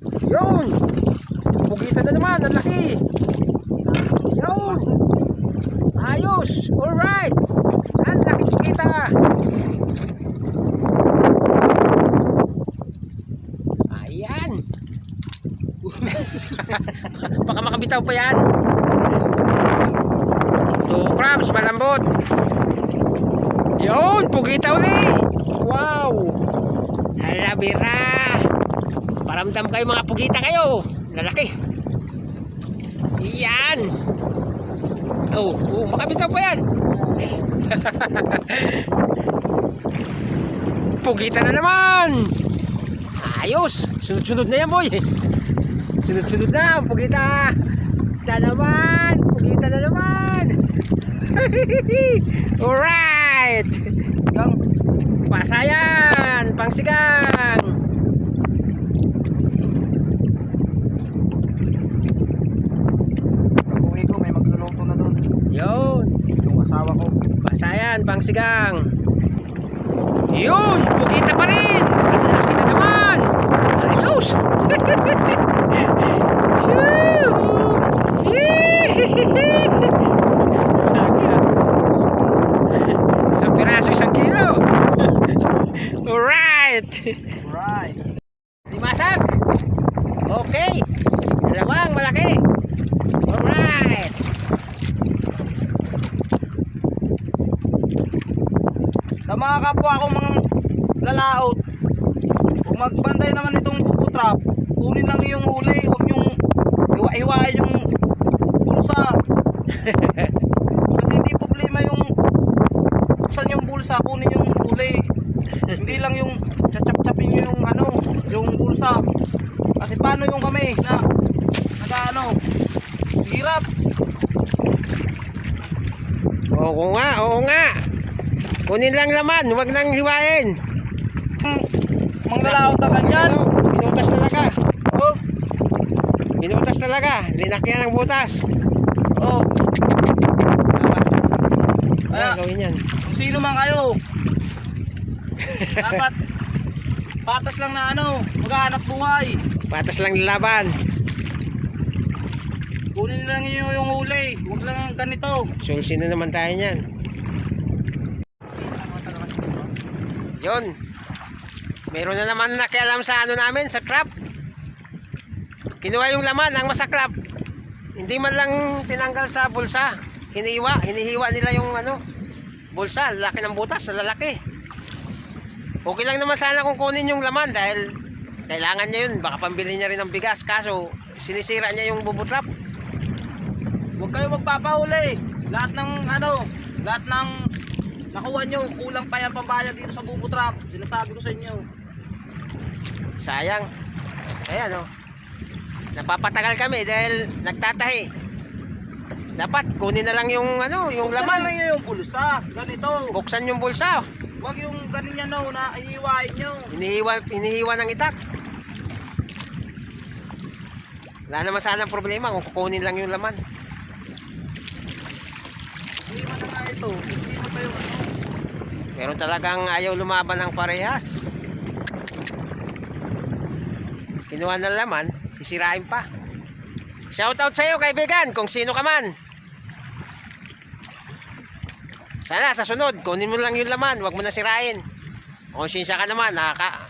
Yun! Pugitan na naman, ang laki! Yun! Ayos! Alright! Ang laki kita! Ayan! Baka makabitaw pa yan! Two crabs, malambot! Yun! Pugita uli! Wow! Halabira! Paramdam kayo mga pugita kayo! Lalaki! Yan! Oh, oh makabitaw pa yan! Pugita na naman! Ayos! Sunod-sunod na yan boy! Sunod-sunod na! Pugita! Na naman! Pugita na naman! Alright! Sigang. Pasayan! Pangsigang! Uwi ko, may magluluto na doon. Yun! Yung asawa ko. Pasayan, pangsigang! Yun! Pugita pa rin! Ang laki na naman! Ayos! Isang piraso, isang kilo! Alright! Right. Limasag! Okay! Dalawang malaki! Alright! Sa mga kapwa akong mga lalaot, kung magbanday naman itong buko trap, kunin lang yung huli, huwag yung iwa-iwain yung bulsa. Kasi hindi problema yung buksan yung bulsa, kunin yung huli. hindi lang yung chachap-chapin yung ano, yung bulsa. Kasi paano yung kami na nag-ano, hirap. Oo nga, oo nga! Kunin lang laman, huwag nang hiwain! Hmm, mga lalaot na ganyan. Ano, Binutas talaga! Oh, Binutas talaga! Linakyan ng butas! oh. Kaya Kaya, gawin yan. kung sino man kayo, dapat patas lang na ano, maghahanap buhay. Patas lang lalaban. Kunin lang niyo yung huli, huwag lang ganito. Sulsi na naman tayo niyan. Yun. Meron na naman nakialam sa ano namin, sa trap. Kinuha yung laman, ang masaklap. Hindi man lang tinanggal sa bulsa. Hiniwa, hinihiwa nila yung ano, bulsa, laki ng butas, lalaki. Okay lang naman sana kung kunin yung laman dahil kailangan niya yun, baka pambili niya rin ng bigas. Kaso, sinisira niya yung bubutrap. Huwag kayo magpapahuli. Lahat ng ano, lahat ng nakuha nyo, kulang pa yan pambayad dito sa bubo trap. Sinasabi ko sa inyo. Sayang. Ayan oh. Napapatagal kami dahil nagtatahi. Dapat kunin na lang yung ano, yung Buksan laman. lang nyo yung bulsa. Ganito. Buksan yung bulsa. Huwag yung ganyan no, na iiwain nyo. Hinihiwa, hinihiwa ng itak. Wala naman sana problema kung kukunin lang yung laman. Hindi na ano. Pero talagang ayaw lumaban ng parehas. Kinuha ng laman, sisirain pa. Shoutout sa'yo kaibigan, kung sino ka man. Sana sa sunod, kunin mo lang yung laman, wag mo na sirain. Konsensya ka naman, nakaka...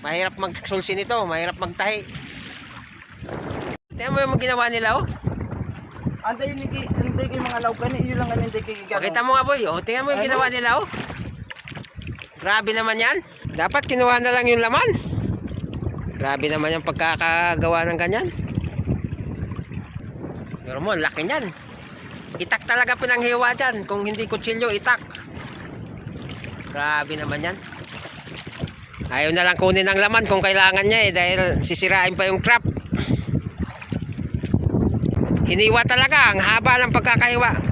Mahirap magsulsi nito, mahirap magtahi. Tingnan mo yung ginawa nila oh. Anday ni hindi kay mga laukan, iyo lang ang hindi kay gano. Pakita mo nga boy, oh. tingnan mo yung Ano? ginawa nila oh. Grabe naman yan. Dapat kinuha na lang yung laman. Grabe naman yung pagkakagawa ng ganyan. Pero mo, laki niyan. Itak talaga pinanghiwa dyan. Kung hindi kutsilyo, itak. Grabe naman yan. Ayaw na lang kunin ang laman kung kailangan niya eh. Dahil sisirain pa yung trap. Hiniwa talaga. Ang haba ng pagkakahiwa.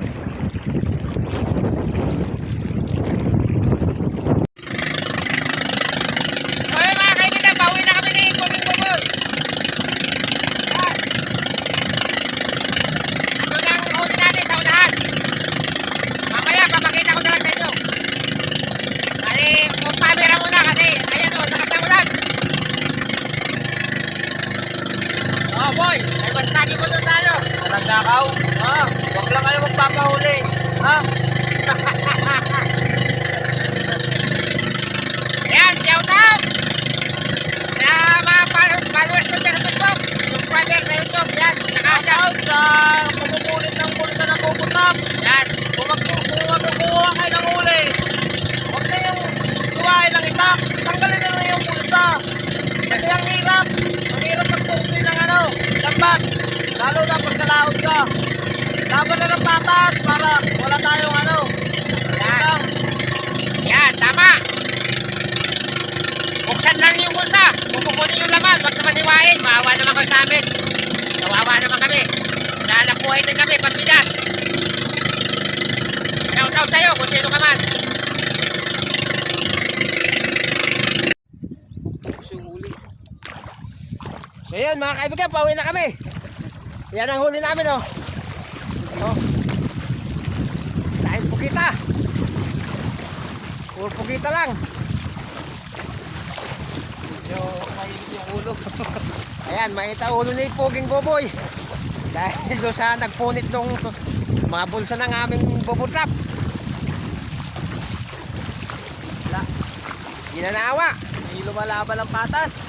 Magpapahuli. Ha? Ayan, shout out! Sa mga fol- followers ko dyan sa Facebook, subscriber sa YouTube, yan, nakasya. Out sa pumupulit ng bulsa ng kukutrap. Yan, Kung magkukuha kukuha kayo ng huli, huwag na yung gawain ng itak. Tanggalin na yung bulsa. Kasi ang hirap. Ang hirap magsusi ng ano, lambat. Lalo na pag sa laot ka. Laban na ng patas para wala tayong ano. yan, yan, tama. Buksan lang yung bulsa, kung kukunin yung laman, wag naman hiwain, maawa naman kayo sa amin. Kawawa naman kami. Lalakuhay din kami, pagbigas. Shout out sa'yo kung sino ka man. So yan mga kaibigan, pauwi na kami. Yan ang huli namin. Oh. Dahil pukita. Puro pukita lang. Mahilig yung ulo. Ayan, makita ulo ni Puging Boboy. Dahil doon sa nagpunit nung mga bulsa ng aming bobo trap. Wala. Ginanawa. May lumalaban ng patas.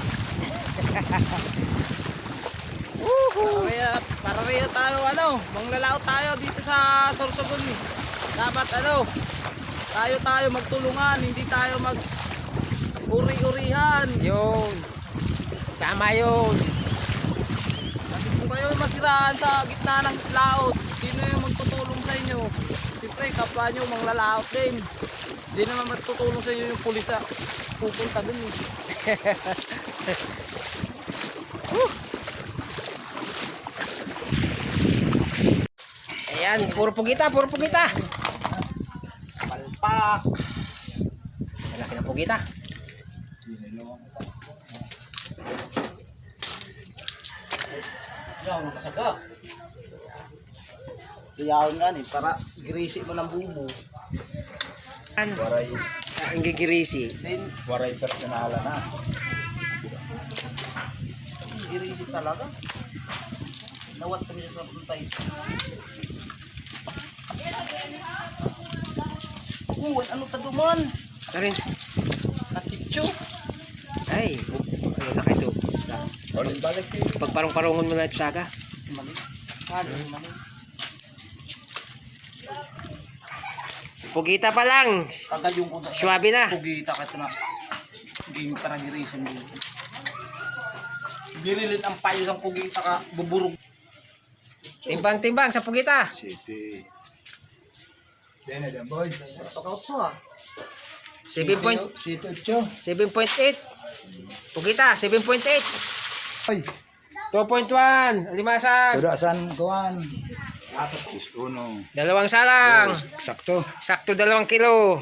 Woohoo! Kaya para kaya tayo ano, manglalaot tayo dito sa Sorsogon. Dapat ano, tayo tayo magtulungan, hindi tayo mag uri-urihan. Yun. Tama yun. Kasi kung kayo masiraan sa gitna ng laot, sino yung magtutulong sa inyo? Siyempre, kapwa nyo manglalaot din. Hindi naman magtutulong sa inyo yung pulis na pupunta dun eh. Ayan, puro pugita, puro pugita. Palpak. Malaki na pugita. Yan, nakasaga. Iyawin nga ni, para girisi mo ng bubo. Waray, Ang gigirisi. Waray personalan na. girisi talaga. Nawat kami sa puntay. Oh, ano taduman? Karin. Natitso. Ay, ano na kayo eh. Pagparong-parongon mo na ito saga. Mali. Kali, mali. Pugita pa lang. Kagayong ko sa Swabe na. Pugita ka ito na. Game ka na girisin mo. Girilin ang payo ng pugita ka, buburog. Timbang-timbang sa pugita. City. Dan boy. Pakaut sa. 7 point, City 8. 7.8. Pugita, 7.8. Ay. 2.1. Limasag. Turasan kuan. Apat is uno. Dalawang salang. Sakto. Sakto dalawang kilo.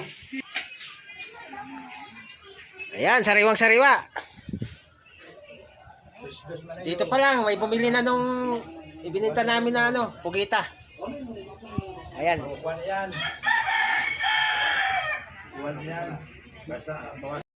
Ayan, sariwang sariwa. Dito pa lang, may bumili na nung ibininta namin na ano, pugita. Ayan. Kuan yan. Kuan yan. Basta